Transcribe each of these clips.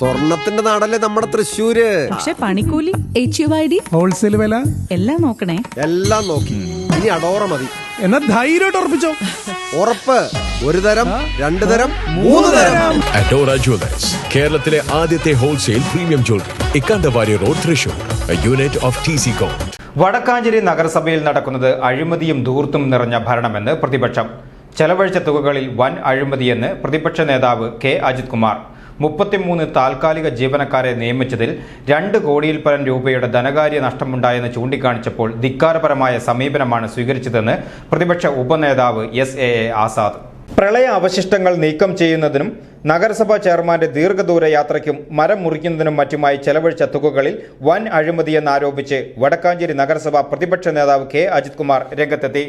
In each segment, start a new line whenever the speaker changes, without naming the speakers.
സ്വർണത്തിന്റെ നാടല്ലേ നമ്മുടെ തൃശ്ശൂര്
പക്ഷെ പണിക്കൂലി H U I D
wholesale വില
എല്ലാം നോക്കണേ
എല്ലാം നോക്കി ഇനി അടോറ മതി
എന്നാ ധൈര്യമായിട്ട് ഉറപ്പിച്ചോ
ഉറപ്പ് ഒരു തരം രണ്ടു തരം മൂന്ന് തരം
അറ്റോറ ജ്വല്ലേഴ്സ് കേരളത്തിലെ ആദ്യത്തെ ഹോൾസെയിൽ പ്രീമിയം ജ്വല്ലറി ഇക്കാണ്ടവാരി road Thrissur unit of T C
Vadakkanchery നഗരസഭയിൽ നടക്കുന്നത് അഴിമതിയും ധൂർത്തും നിറഞ്ഞ ഭരണമെന്ന് പ്രതിപക്ഷം ചെലവഴിച്ച തുകകളിൽ വൻ അഴിമതിയെന്ന് പ്രതിപക്ഷ നേതാവ് കെ അജിത് കുമാർ മുപ്പത്തിമൂന്ന് താൽക്കാലിക ജീവനക്കാരെ നിയമിച്ചതിൽ രണ്ട് കോടിയിൽ പരം രൂപയുടെ ധനകാര്യ നഷ്ടമുണ്ടായെന്ന് ചൂണ്ടിക്കാണിച്ചപ്പോൾ ധിക്കാരപരമായ സമീപനമാണ് സ്വീകരിച്ചതെന്ന് പ്രതിപക്ഷ ഉപനേതാവ് എസ് എ എ ആസാദ് പ്രളയ അവശിഷ്ടങ്ങൾ നീക്കം ചെയ്യുന്നതിനും നഗരസഭാ ചെയർമാന്റെ ദീർഘദൂര യാത്രയ്ക്കും മരം മുറിക്കുന്നതിനും മറ്റുമായി ചെലവഴിച്ച തുകകളിൽ വൻ അഴിമതിയെന്നാരോപിച്ച് വടക്കാഞ്ചേരി നഗരസഭ പ്രതിപക്ഷ നേതാവ് കെ അജിത് കുമാർ രംഗത്തെത്തി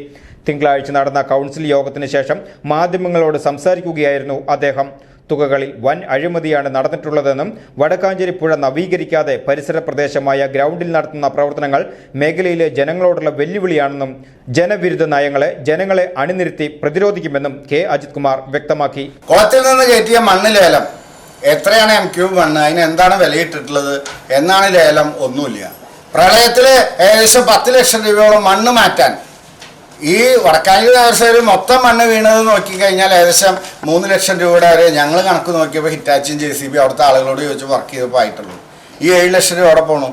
തിങ്കളാഴ്ച നടന്ന കൗൺസിൽ യോഗത്തിന് ശേഷം മാധ്യമങ്ങളോട് സംസാരിക്കുകയായിരുന്നു അദ്ദേഹം തുകകളിൽ വൻ അഴിമതിയാണ് നടന്നിട്ടുള്ളതെന്നും വടക്കാഞ്ചേരി പുഴ നവീകരിക്കാതെ പരിസര പ്രദേശമായ ഗ്രൗണ്ടിൽ നടത്തുന്ന പ്രവർത്തനങ്ങൾ മേഖലയിലെ ജനങ്ങളോടുള്ള വെല്ലുവിളിയാണെന്നും ജനവിരുദ്ധ നയങ്ങളെ ജനങ്ങളെ അണിനിരത്തി പ്രതിരോധിക്കുമെന്നും കെ അജിത് കുമാർ വ്യക്തമാക്കി
കുളത്തിൽ നിന്ന് കയറ്റിയ മണ്ണ് ലേലം എത്രയാണ് എം ക്യൂ മണ്ണ് അതിന് എന്താണ് വിലയിട്ടിട്ടുള്ളത് എന്നാണ് ലേലം ഒന്നുമില്ല പ്രളയത്തിൽ ഏകദേശം പത്ത് ലക്ഷം രൂപയോളം മണ്ണ് മാറ്റാൻ ഈ വടക്കാഞ്ചി ദേവസ്വം മൊത്തം മണ്ണ് വീണത് നോക്കിക്കഴിഞ്ഞാൽ ഏകദേശം മൂന്ന് ലക്ഷം രൂപയുടെ വരെ ഞങ്ങൾ കണക്ക് നോക്കിയപ്പോൾ ഹിറ്റാച്ചും ജെ സി ബി അവിടുത്തെ ആളുകളോട് ചോദിച്ച് വർക്ക് ചെയ്തപ്പോൾ ആയിട്ടുള്ളൂ ഈ ഏഴ് ലക്ഷം രൂപ അവിടെ പോണു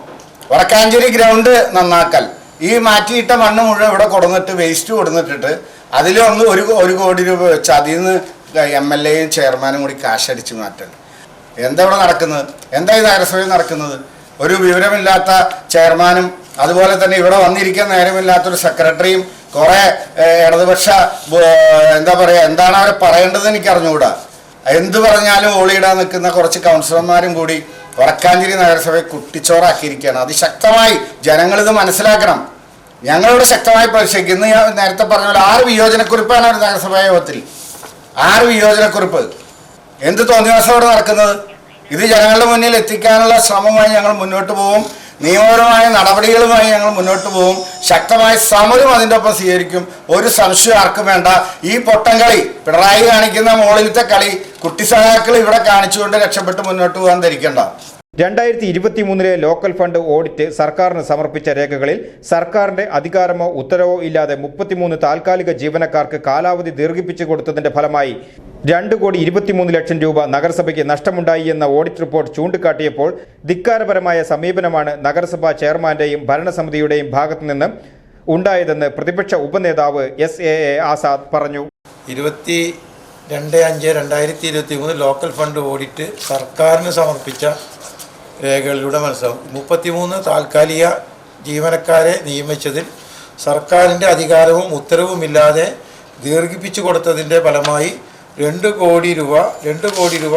വടക്കാഞ്ചേരി ഗ്രൗണ്ട് നന്നാക്കൽ ഈ മാറ്റിയിട്ട മണ്ണ് മുഴുവൻ ഇവിടെ കൊടുന്നിട്ട് വേസ്റ്റ് കൊടുന്നിട്ടിട്ട് അതിലൊന്ന് ഒരു ഒരു കോടി രൂപ വെച്ച് അതിൽ നിന്ന് എം എൽ എയും ചെയർമാനും കൂടി കാശടിച്ച് മാറ്റൽ എന്താ ഇവിടെ നടക്കുന്നത് എന്താ ഈ നഗരസഭയിൽ നടക്കുന്നത് ഒരു വിവരമില്ലാത്ത ചെയർമാനും അതുപോലെ തന്നെ ഇവിടെ വന്നിരിക്കാൻ നേരമില്ലാത്തൊരു സെക്രട്ടറിയും കുറെ ഇടതുപക്ഷ എന്താ പറയുക എന്താണ് അവർ പറയേണ്ടത് എനിക്ക് അറിഞ്ഞുകൂടാ എന്ത് പറഞ്ഞാലും ഓളിയിടാൻ നിൽക്കുന്ന കുറച്ച് കൗൺസിലർമാരും കൂടി വടക്കാഞ്ചേരി നഗരസഭയെ കുട്ടിച്ചോറാക്കിയിരിക്കുകയാണ് അതിശക്തമായി ജനങ്ങളിത് ഇത് മനസ്സിലാക്കണം ഞങ്ങളിവിടെ ശക്തമായി പരിശോധിക്കുന്നു ഞാൻ നേരത്തെ പറഞ്ഞ പോലെ ആറ് വിയോജനക്കുറിപ്പാണ് ഒരു നഗരസഭാ യോഗത്തിൽ ആറ് വിയോജനക്കുറിപ്പ് എന്ത് അവിടെ നടക്കുന്നത് ഇത് ജനങ്ങളുടെ മുന്നിൽ എത്തിക്കാനുള്ള ശ്രമമായി ഞങ്ങൾ മുന്നോട്ട് പോകും നിയമപരമായ നടപടികളുമായി ഞങ്ങൾ മുന്നോട്ട് പോകും ശക്തമായ സമരം അതിൻ്റെ ഒപ്പം സ്വീകരിക്കും ഒരു സംശയം ആർക്കും വേണ്ട ഈ പൊട്ടം കളി പിണറായി കാണിക്കുന്ന മോളിലത്തെ കളി കുട്ടി സഹാക്കൾ ഇവിടെ കാണിച്ചുകൊണ്ട് രക്ഷപ്പെട്ട് മുന്നോട്ട് പോകാൻ ധരിക്കേണ്ട
രണ്ടായിരത്തി മൂന്നിലെ ലോക്കൽ ഫണ്ട് ഓഡിറ്റ് സർക്കാരിന് സമർപ്പിച്ച രേഖകളിൽ സർക്കാരിന്റെ അധികാരമോ ഉത്തരവോ ഇല്ലാതെ മുപ്പത്തിമൂന്ന് താൽക്കാലിക ജീവനക്കാർക്ക് കാലാവധി ദീർഘിപ്പിച്ചു കൊടുത്തതിന്റെ ഫലമായി രണ്ട് കോടി ഇരുപത്തിമൂന്ന് ലക്ഷം രൂപ നഗരസഭയ്ക്ക് നഷ്ടമുണ്ടായി എന്ന ഓഡിറ്റ് റിപ്പോർട്ട് ചൂണ്ടിക്കാട്ടിയപ്പോൾ ധിക്കാരപരമായ സമീപനമാണ് നഗരസഭാ ചെയർമാന്റെയും ഭരണസമിതിയുടെയും ഭാഗത്തുനിന്ന് ഉണ്ടായതെന്ന് പ്രതിപക്ഷ ഉപനേതാവ് എസ് എ എ ആസാദ് പറഞ്ഞു
ഇരുപത്തി രണ്ട് അഞ്ച് രണ്ടായിരത്തി ഇരുപത്തി മൂന്ന് ലോക്കൽ ഫണ്ട് ഓഡിറ്റ് സർക്കാരിന് സമർപ്പിച്ച രേഖകളിലൂടെ മനസ്സിലാവും മുപ്പത്തിമൂന്ന് താൽക്കാലിക ജീവനക്കാരെ നിയമിച്ചതിൽ സർക്കാരിൻ്റെ അധികാരവും ഉത്തരവുമില്ലാതെ ദീർഘിപ്പിച്ചു കൊടുത്തതിൻ്റെ ഫലമായി രണ്ട് കോടി രൂപ രണ്ട് കോടി രൂപ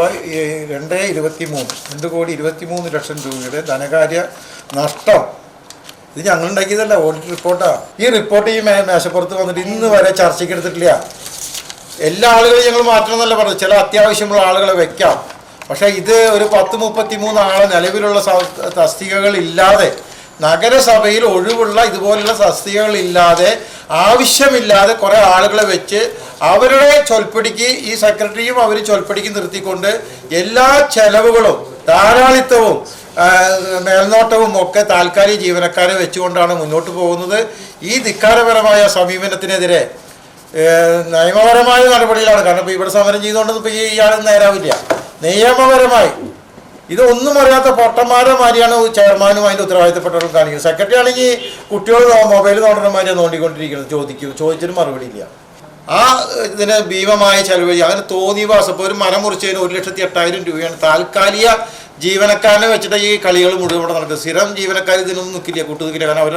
രണ്ട് ഇരുപത്തി മൂന്ന് രണ്ട് കോടി ഇരുപത്തി മൂന്ന് ലക്ഷം രൂപയുടെ ധനകാര്യ നഷ്ടം ഇത് ഞങ്ങൾ ഉണ്ടാക്കിയതല്ല ഓഡിറ്റ് റിപ്പോർട്ടാണ് ഈ റിപ്പോർട്ട് ഈ മേശപ്പുറത്ത് വന്നിട്ട് ഇന്ന് വരെ ചർച്ചയ്ക്ക് എടുത്തിട്ടില്ല എല്ലാ ആളുകളും ഞങ്ങൾ മാറ്റണം എന്നല്ല പറഞ്ഞു ചില അത്യാവശ്യമുള്ള ആളുകളെ വെക്കാം പക്ഷേ ഇത് ഒരു പത്ത് മുപ്പത്തി മൂന്ന് ആളെ നിലവിലുള്ള ഇല്ലാതെ നഗരസഭയിൽ ഒഴിവുള്ള ഇതുപോലുള്ള തസ്തികകളില്ലാതെ ആവശ്യമില്ലാതെ കുറേ ആളുകളെ വെച്ച് അവരുടെ ചൊൽപ്പടിക്ക് ഈ സെക്രട്ടറിയും അവർ ചൊൽപ്പടിക്ക് നിർത്തിക്കൊണ്ട് എല്ലാ ചെലവുകളും ധാരാളിത്തവും മേൽനോട്ടവും ഒക്കെ താൽക്കാലിക ജീവനക്കാരെ വെച്ചുകൊണ്ടാണ് മുന്നോട്ട് പോകുന്നത് ഈ ധിക്കാരപരമായ സമീപനത്തിനെതിരെ നിയമപരമായ നടപടികളാണ് കാരണം ഇപ്പോൾ ഇവിടെ സമരം ചെയ്തുകൊണ്ടൊന്നും ഇപ്പോൾ ആളൊന്നും നേരാവില്ല നിയമപരമായി ഇത് ഒന്നും അറിയാത്ത പൊട്ടന്മാരെ മാതിരിയാണ് ചെയർമാനും അതിൻ്റെ ഉത്തരവാദിത്തപ്പെട്ടവരും കാണിക്കുന്നത് സെക്രട്ടറി ആണെങ്കിൽ കുട്ടികൾ മൊബൈൽ നോട്ടർമാരെ നോണ്ടിക്കൊണ്ടിരിക്കുന്നത് ചോദിക്കും ചോദിച്ചിട്ട് മറുപടി ഇല്ല ആ ഇതിന് ഭീമമായ ചെലവ് അങ്ങനെ തോന്നിവാസം ഇപ്പോൾ ഒരു മരം മുറിച്ചതിന് ഒരു ലക്ഷത്തി എട്ടായിരം രൂപയാണ് താൽക്കാലിക ജീവനക്കാരനെ വെച്ചിട്ട് ഈ കളികൾ മുഴുവൻ ഇവിടെ നടക്കുന്നത് സ്ഥിരം ജീവനക്കാർ ഇതിനൊന്നും നിൽക്കില്ല കൂട്ടു നിൽക്കില്ല കാരണം അവർ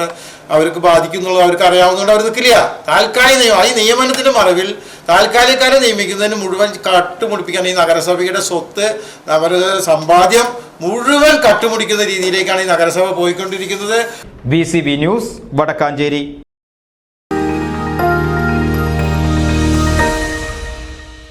അവർക്ക് ബാധിക്കും എന്നുള്ളത് അവർക്ക് അറിയാവുന്നതുകൊണ്ട് അവർ നിൽക്കില്ല താൽക്കാലിക നിയമം ഈ നിയമനത്തിൻ്റെ മറവിൽ താൽക്കാലികക്കാരെ നിയമിക്കുന്നതിന് മുഴുവൻ കട്ടുമുടിപ്പിക്കാൻ ഈ നഗരസഭയുടെ സ്വത്ത് അവരുടെ സമ്പാദ്യം മുഴുവൻ കട്ടുമുടിക്കുന്ന രീതിയിലേക്കാണ് ഈ നഗരസഭ പോയിക്കൊണ്ടിരിക്കുന്നത്
ബി ന്യൂസ് വടക്കാഞ്ചേരി